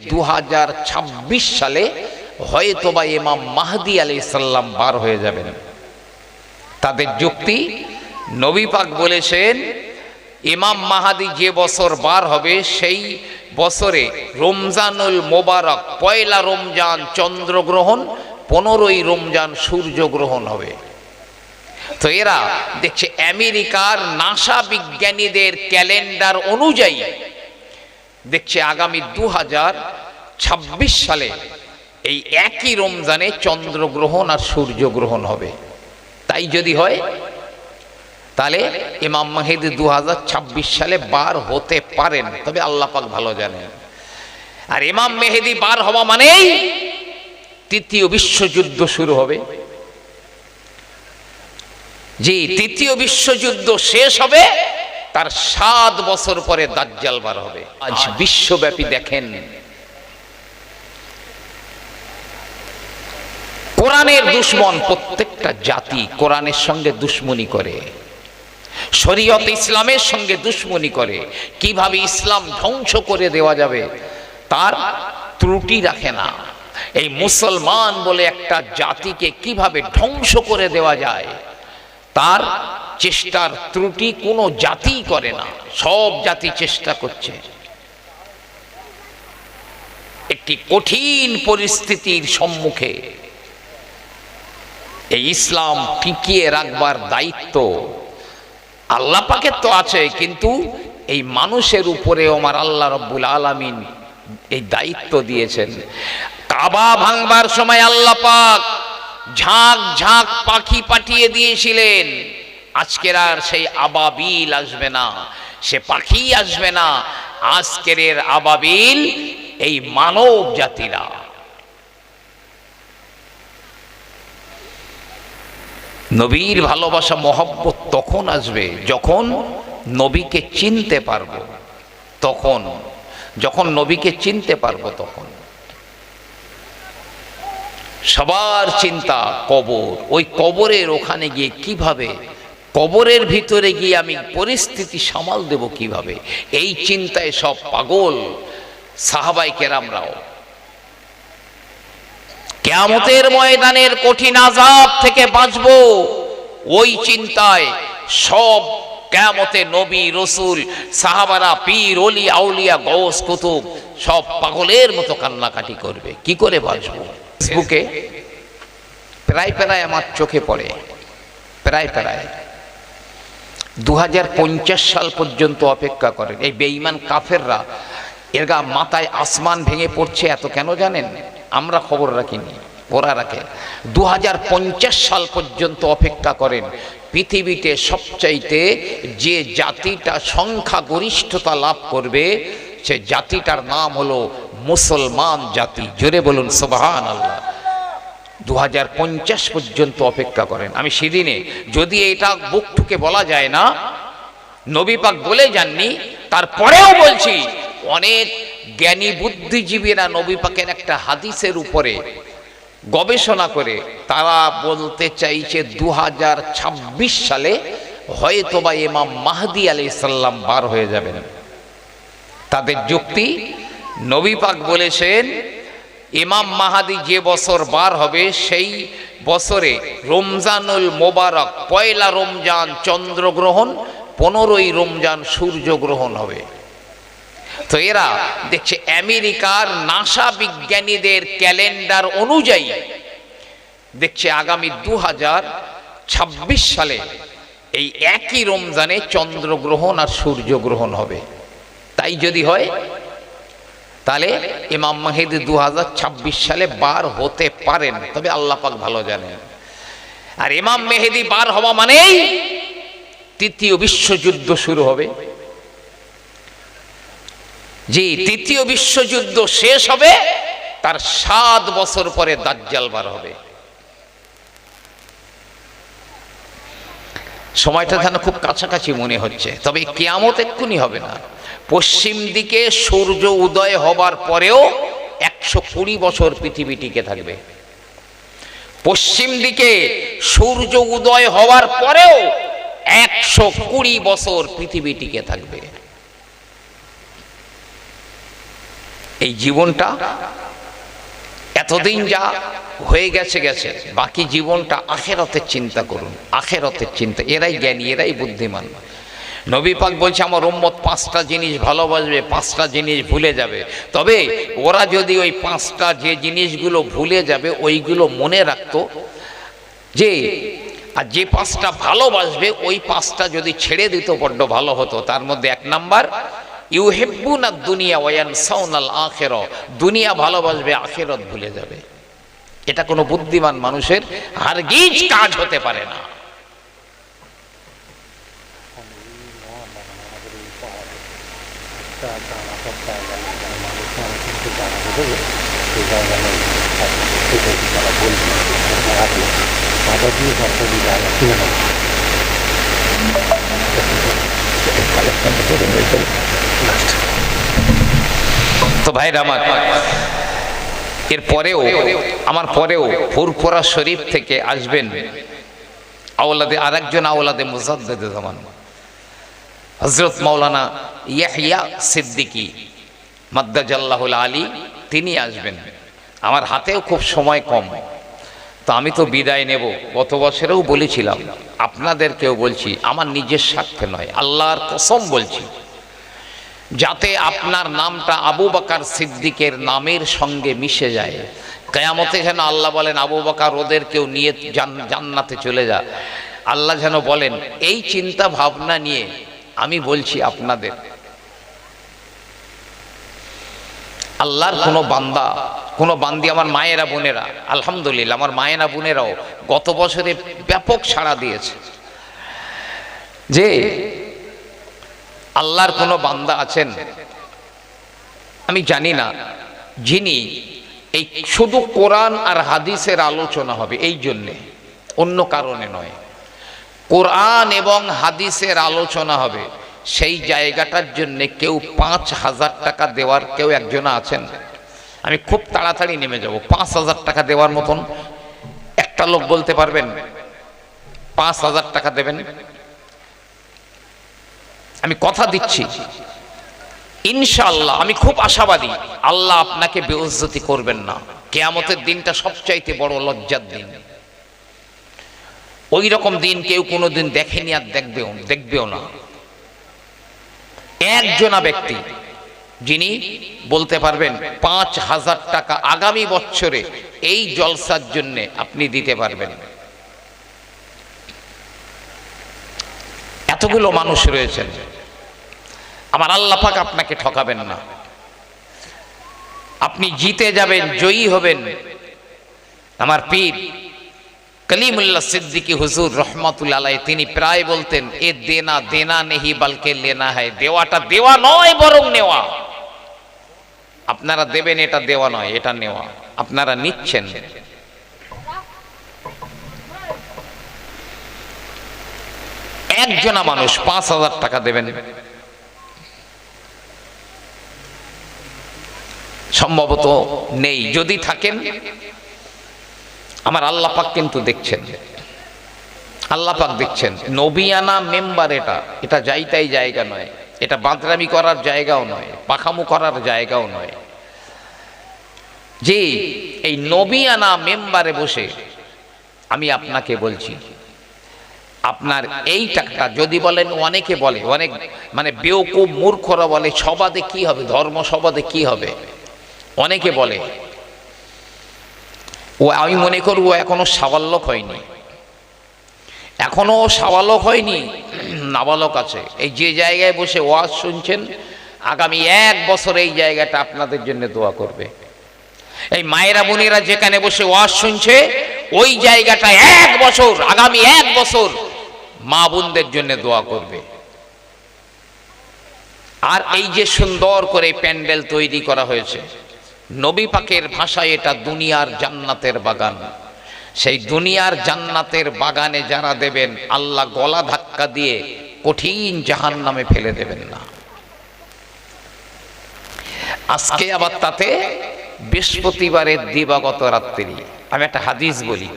দু হাজার ছাব্বিশ সালে হয়তোবা ইমাম মাহদি আলি সাল্লাম বার হয়ে যাবেন। তাদের যুক্তি, নবী পাক বলেছেন, ইমাম মাহাদি যে বছর বার হবে সেই বছরে রমজানুল মোবারক, পয়লা রমজান চন্দ্রগ্রহণ, পনেরোই রমজান সূর্যগ্রহণ হবে। তো এরা দেখছে আমেরিকার নাসা বিজ্ঞানীদের ক্যালেন্ডার অনুযায়ী দেখছে আগামী দু সালে এই একই রমজানে চন্দ্রগ্রহণ আর সূর্যগ্রহণ হবে। তাই যদি হয়, তাহলে ইমাম মাহিদি দু সালে বার হতে পারেন, তবে আল্লাহ পাক ভালো জানেন। আর ইমাম মেহেদি বার হওয়া মানেই তৃতীয় বিশ্বযুদ্ধ শুরু হবে। জি, তৃতীয় বিশ্বযুদ্ধ শেষ হবে তার সাত বছর পরে দাজ্জাল বার হবে। আজ বিশ্বব্যাপী দেখেন। কোরআনের দুশ্মন প্রত্যেকটা জাতি কোরআনের সঙ্গে দুশ্মনী করে। শরীয়ত ইসলামের সঙ্গে দুশ্মনী করে। কীভাবে ইসলাম ধ্বংস করে দেওয়া যাবে তার ত্রুটি রাখে না। এই মুসলমান বলে একটা জাতিকে কীভাবে ধ্বংস করে দেওয়া যায় তার চেষ্টার ত্রুটি কোনো জাতি করে না, সব জাতি চেষ্টা করছে। একটি কঠিন পরিস্থিতির সম্মুখে এই ইসলাম টিকিয়ে রাখবার দায়িত্ব আল্লাহ পাকের তো আছে, কিন্তু এই মানুষের উপরে আমার আল্লাহ রব্বুল আলামিন এই দায়িত্ব দিয়েছেন। কাবা ভাঙবার সময় আল্লাহ পাক ঝাঁক ঝাঁক পাখি পাঠিয়ে দিয়েছিলেন। আজকের আর সেই আবাবিল আসবে না, সে পাখি আসবে না। আজকের আবাবিল এই মানব জাতিরা। নবীর ভালোবাসা, মহব্বত তখন আসবে যখন নবীকে চিনতে পারব। তখন, যখন নবীকে চিনতে পারব তখন। সবার চিন্তা কবর। ওই কবরের ওখানে গিয়ে কীভাবে কবরের ভিতরে গিয়ে আমি পরিস্থিতি সামাল দেব কীভাবে? এই চিন্তায় সব পাগল সাহাবাই কেরামরাও। কেয়ামতের ময়দানের কঠিন আজাব থেকে বাঁচব, ওই চিন্তায় সব কেয়ামতে নবী, রসুল, সাহাবারা, পীর অলি আউলিয়া গৌস কুতুব সব পাগলের মতো কান্নাকাটি করবে। কি করে বাঁচব? ফেসবুকে প্রায় প্রায় আমার চোখে পড়ে, প্রায় প্রায়। দু হাজার পঞ্চাশ সাল পর্যন্ত অপেক্ষা করেন। এই বেঈমান কাফেররা, এরা মাথায় আসমান ভেঙে পড়ছে, এত কেন জানেন? আমরা খবর রাখিনি, ওরা রাখে। দু হাজার পঞ্চাশ সাল পর্যন্ত অপেক্ষা করেন, পৃথিবীতে সবচাইতে যে জাতিটা সংখ্যা গরিষ্ঠতা লাভ করবে, সে জাতিটার নাম হলো মুসলমান জাতি। জোরে বলুন সোবাহান আল্লাহ দু হাজার পঞ্চাশ পর্যন্ত অপেক্ষা করেন। আমি সেদিনে যদি এটা বুক ঠুকে বলা যায় না, নবী পাক বলে যাননি, তারপরেও বলছি, অনেক জ্ঞানী বুদ্ধিজীবীরা নবী পাকের একটা হাদিসের উপরে গবেষণা করে, তারা বলতে চাইছে দু হাজার ছাব্বিশ সালে হয়তোবা ইমাম মাহদি আলি সাল্লাম বার হয়ে যাবেন। তাদের যুক্তি, নবী পাক বলেছেন ইমাম মাহাদি যে বছর বার হবে, সেই বছরে রমজানুল মোবারক, পয়লা রমজান চন্দ্রগ্রহণ, পনেরোই রমজান সূর্যগ্রহণ হবে। তো এরা দেখছে আমেরিকার নাসা বিজ্ঞানীদের ক্যালেন্ডার অনুযায়ী দেখছে আগামী দু সালে এই একই রমজানে চন্দ্রগ্রহণ আর সূর্যগ্রহণ হবে। তাই যদি হয় তাহলে ইমাম মাহিদি দু সালে বার হতে পারেন, তবে আল্লাহ পাক ভালো জানেন। আর ইমাম মেহেদি বার হওয়া মানেই তৃতীয় বিশ্বযুদ্ধ শুরু হবে। জি তৃতীয় বিশ্বযুদ্ধ শেষ হবে, তার সাত বছর পরে দাজ্জাল বার হবে। সময়টা যেন খুব কাছাকাছি মনে হচ্ছে। তবে কেয়ামত এক্ষুনি হবে না। পশ্চিম দিকে সূর্য উদয় হবার পরেও একশো কুড়ি বছর পৃথিবী টিকে থাকবে। পশ্চিম দিকে সূর্য উদয় হওয়ার পরেও একশো কুড়ি বছর পৃথিবী টিকে থাকবে। এই জীবনটা এতদিন যা হয়ে গেছে গেছে। বাকি জীবনটা আখেরতের চিন্তা করুন, আখেরতের চিন্তা। এরাই জ্ঞানী, এরাই বুদ্ধিমান। নবী পাক বলছে, আমার উম্মত পাঁচটা জিনিস ভালোবাসবে, পাঁচটা জিনিস ভুলে যাবে। তবে ওরা যদি ওই পাঁচটা যে জিনিসগুলো ভুলে যাবে, ওইগুলো মনে রাখতো যে, আর যে পাঁচটা ভালোবাসবে, ওই পাঁচটা যদি ছেড়ে দিত, বড্ড ভালো হতো। তার মধ্যে এক নাম্বার ইউহেব্বুন আর দুনিয়া ওয়ান সাউনাল আখের দুনিয়া ভালোবাসবে, আখেরত ভুলে যাবে। এটা কোনো বুদ্ধিমান মানুষের হারগিজ কাজ হতে পারে না। তো ভাইরা আমার, এর পরেও, আমার পরেও ফুরফুরা শরীফ থেকে আসবেন আওলাদে আরেকজন আওলাদে মুজাদ্দেদ জামান। হজরত মাওলানা ইয়াহিয়া সিদ্দিকী, মাদ্দাজাল্লাহুল আলী, তিনি আসবেন। আমার হাতেও খুব সময় কম। তো আমি তো বিদায় নেব, গত বছরেও বলেছিলাম, আপনাদেরকেও বলছি, আমার নিজের স্বার্থে নয়, আল্লাহর কসম বলছি। যাতে আপনার নামটা আবু বাকার সিদ্দিকের নামের সঙ্গে মিশে যায়। কেয়ামতে যেন আল্লাহ বলেন, আবু বাকার, ওদের কেউ নিয়ে জান্নাতে চলে যা। আল্লাহ যেন বলেন, এই চিন্তা ভাবনা নিয়ে আমি বলছি আপনাদের। আল্লাহর কোনো বান্দা, কোনো বান্দি আমার মায়েরা, বোনেরা, আলহামদুলিল্লাহ, আমার মায়েরা, বোনেরাও গত বছরে ব্যাপক সাড়া দিয়েছে। যে আল্লাহর কোনো বান্দা আছেন? আমি জানি না। যিনি এই শুধু কোরআন আর হাদিসের আলোচনা হবে, এই জন্যে। অন্য কারণে নয়। কোরআন এবং হাদিসের আলোচনা হবে, সেই জায়গাটার জন্য কেউ পাঁচ হাজার টাকা দেওয়ার কেউ একজন আছেন? আমি খুব তাড়াতাড়ি নেমে যাব। পাঁচ হাজার টাকা দেওয়ার মতন একটা লোক বলতে পারবেন? পাঁচ হাজার টাকা দেবেন? আমি কথা দিচ্ছি। ইনশাআল্লাহ, আমি খুব আশাবাদী। আল্লাহ আপনাকে বেউজ্জতি করবেন না। কেয়ামতের দিনটা সবচাইতে বড় লজ্জার দিন। ওই রকম দিন কেউ কোনোদিন দেখেনি আর দেখবেও দেখবেও না। একজনা ব্যক্তি, যিনি বলতে পারবেন, পাঁচ হাজার টাকা আগামী বছরে এই জলসার জন্য আপনি দিতে পারবেন। এতগুলো মানুষ রয়েছেন। আমার আল্লাহ পাক আপনাকে ঠকাবেন না। আপনি জিতে যাবেন, জয়ী হবেন। আমার পীর কলিমুল্লাহ সিদ্দিকী হুজুর রহমতুল্লাহ আলাই তিনি প্রায় বলতেন, এ দেনা দেনা নেহি, বালকে লেনা হয়। দেওয়াটা দেওয়া নয়, বরং নেওয়া। আপনারা দেবেন, এটা দেওয়া নয়, এটা নেওয়া। আপনারা নিচ্ছেন। একজনা মানুষ পাঁচ হাজার টাকা দেবেন। সম্ভবত নেই। যদি থাকেন, আমার আল্লাহ পাক কিন্তু দেখছেন। আল্লাহ পাক দেখছেন। নবিয়ানা মেম্বার এটা। এটা যাইতাই জায়গা নয়। এটা বাঁদরামি করার জায়গাও নয়। পাখামু করার জায়গাও নয়। যে এই নবিয়ানা মেম্বারে বসে আমি আপনাকে বলছি, আপনার এই টাকাটা যদি বলেন, অনেকে বলে, অনেক মানে বেউকুব মূর্খরা বলে, সবাদে কি হবে? ধর্ম সবাদে কি হবে? অনেকে বলে ও আমি মনে করব এখনও সাবালক হয়নি। এখনও সাবালক হয়নি। নাবালক আছে। এই যে জায়গায় বসে ওয়াজ শুনছেন আগামী এক বছর এই জায়গাটা আপনাদের জন্য দোয়া করবে। এই মায়েরা বোনেরা যেখানে বসে ওয়াজ শুনছে ওই জায়গাটা এক বছর আগামী এক বছর মা বোনদের জন্য দোয়া করবে। আর এই যে সুন্দর করে প্যান্ডেল তৈরি করা হয়েছে নবী পাকের ভাষায় এটা দুনিয়ার জান্নাতের বাগান। সেই দুনিয়ার জান্নাতের বাগানে যারা দেবেন, আল্লাহ গলা ধাক্কা দিয়ে কঠিন জাহান নামে ফেলে দেবেন না। আজকে আবার তাতে বৃহস্পতিবারের দিবাগত রাত্রি। আমি একটা হাদিস বলি।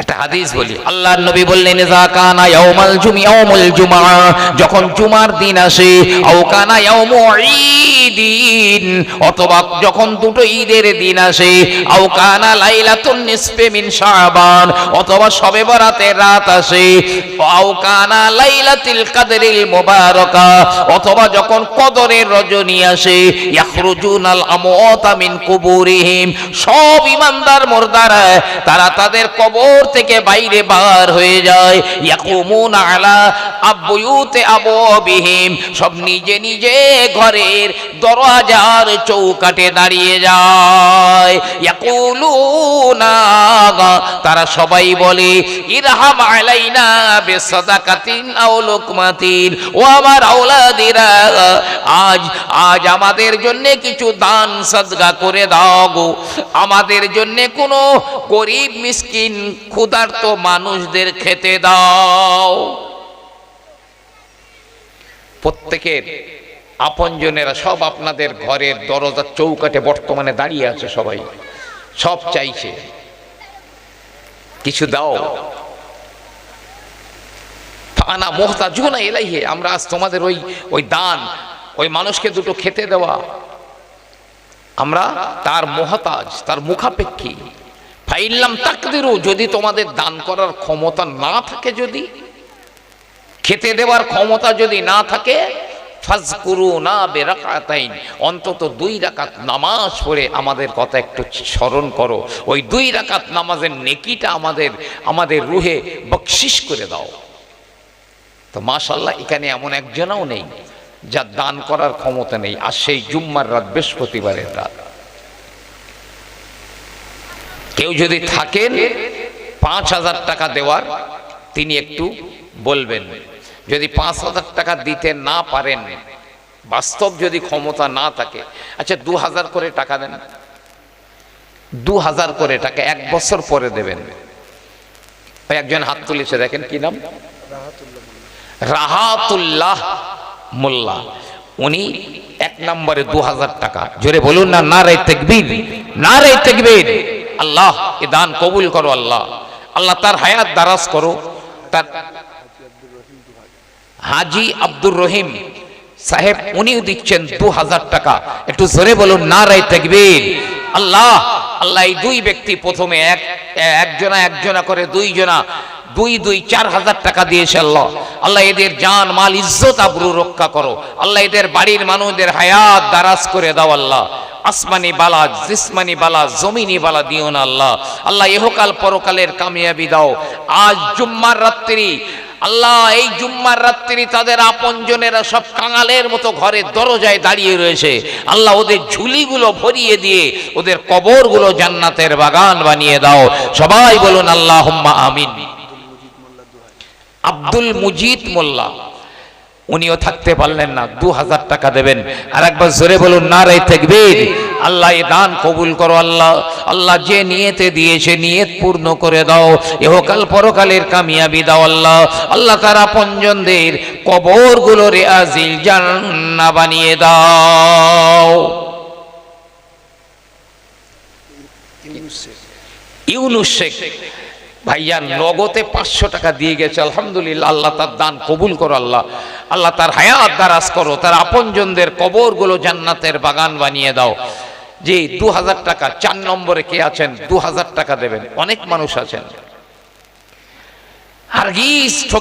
একটা হাদিস বলি। আল্লাহর নবী বললেন কানা ইয়াউমাল জুমি, ইয়াউমুল জুমআ যখন জুমার দিন আসে, আও কানা ইয়াউমু ঈদিন। অথবা যখন দুটো ঈদের দিন আসে, আও কানা লাইলাতুন নিসফে মিন শাবান। অথবা শবে বরাতের রাত আসে, আও কানা লাইলাতুল কদরিল মুবারাকা। অথবা যখন কদরের রজনী আসে, ইয়াখরুজুনাল আমওয়াতা মিন কুবুরিহিম। সব ইমানদার মুর্দারা, তারা তাদের কবর থেকে বাইরে বার হয়ে যায়। ইয়াকুমুন আলা আবুয়ুতে আববিহিম সব নিজে নিজে ঘরের দরজার চৌকাটে দাঁড়িয়ে যায়। ইয়াকুলুনা তারা সবাই বলে, ইরহাম আলাইনা বিসাদাকাতিন আও লুকমাতিন। ও আমার আওলাদিরা, আজ আজ আমাদের জন্য কিছু দান সদকা করে দাও গো। আমাদের জন্য কোনো গরিব মিসকিন ক্ষুধার্ত মানুষদের খেতে দাও। প্রত্যেকের আপনজনেরা সব আপনাদের ঘরের দরজার চৌকাটে বর্তমানে দাঁড়িয়ে আছে সবাই। সব চাইছে। কিছু দাও। আনা মোহতাজুনা এলাইহে আমরা আজ তোমাদের ওই ওই দান, ওই মানুষকে দুটো খেতে দেওয়া। আমরা তার মহতাজ, তার মুখাপেক্ষী। ফাইল্লাম তাকদিরু, যদি তোমাদের দান করার ক্ষমতা না থাকে যদি, খেতে দেওয়ার ক্ষমতা যদি না থাকে, ফাজকুরু না বেরাকাতাইন, অন্তত দুই রাকাত নামাজ পড়ে আমাদের কথা একটু স্মরণ করো। ওই দুই রাকাত নামাজের নেকিটা আমাদের আমাদের রুহে বকশিস করে দাও। তো মাশাল্লাহ এখানে এমন একজনও নেই, যার দান করার ক্ষমতা নেই, আর সেই জুম্মার রাত বৃহস্পতিবারের রাত। কেউ যদি থাকেন, পাঁচ হাজার টাকা দেওয়ার, তিনি একটু বলবেন। যদি পাঁচ হাজার টাকা দিতে না পারেন, বাস্তব যদি ক্ষমতা না থাকে আচ্ছা দু হাজার করে টাকা দেন। দু হাজার করে টাকা এক বছর পরে দেবেন। একজন হাত তুলেছে, দেখেন কি নাম? রাহাতুল্লাহ মোল্লা। উনি এক নম্বরে দু হাজার টাকা। জোরে বলুন না না রে তেকবীর না রে তেকবীর। আল্লাহ, এ দান কবুল করো আল্লাহ। আল্লাহ তার হায়াত দারাজ করো। তার হাজি আব্দুর রহিম সাহেব, উনিও দিচ্ছেন দু হাজার টাকা। একটু জোরে বলুন না রে তেকবীর। আল্লাহ আল্লাহ, এই দুই ব্যক্তি প্রথমে এক, একজনা একজনা করে দুইজনা, দুই দুই, চার হাজার টাকা দিয়েছে আল্লাহ। আল্লাহ এদের জান, মাল, ইজ্জত, আবরু রক্ষা করো। আল্লাহ এদের বাড়ির মানুষদের হায়াত দারাজ করে দাও আল্লাহ। আসমানি বালা, জিসমানি বালা, জমিনি বালা দিও না আল্লাহ। আল্লাহ এহকাল পরকালের কামিয়াবি দাও। আজ জুম্মার রাত্রি, আল্লাহ এই জুম্মার রাত্রি তাদের আপনজনেরা সব কাঙালের মতো ঘরের দরজায় দাঁড়িয়ে রয়েছে। আল্লাহ ওদের ঝুলিগুলো ভরিয়ে দিয়ে ওদের কবরগুলো জান্নাতের বাগান বানিয়ে দাও। সবাই বলুন আল্লাহ আমিন। আব্দুল মুজিদ মোল্লা। উনিও থাকতে পারলেন না দু হাজার টাকা দেবেন। আর একবার জোরে বলুন না রে তেকবীর। আল্লাহ এ দান কবুল করো আল্লাহ আল্লাহ যে নিয়েতে দিয়েছে নিয়ত পূর্ণ করে দাও। এহকাল পরকালের কামিয়াবি দাও আল্লাহ। আল্লাহ তারা পঞ্জনদের কবরগুলো রে আজিল জান্না বানিয়ে দাও ইউনুস শেখ। ভাইয়া, নগদে পাঁচশো টাকা দিয়ে গেছে, আলহামদুলিল্লাহ, আল্লাহ তার দান কবুল করো, আল্লাহ। আল্লাহ তার হায়াত দারাজ করো, তার আপনজনদের কবরগুলো জান্নাতের বাগান বানিয়ে দাও। যে দু হাজার টাকা, চার নম্বরে কে আছেন? দু হাজার টাকা দেবেন, অনেক মানুষ আছেন। হারগিজ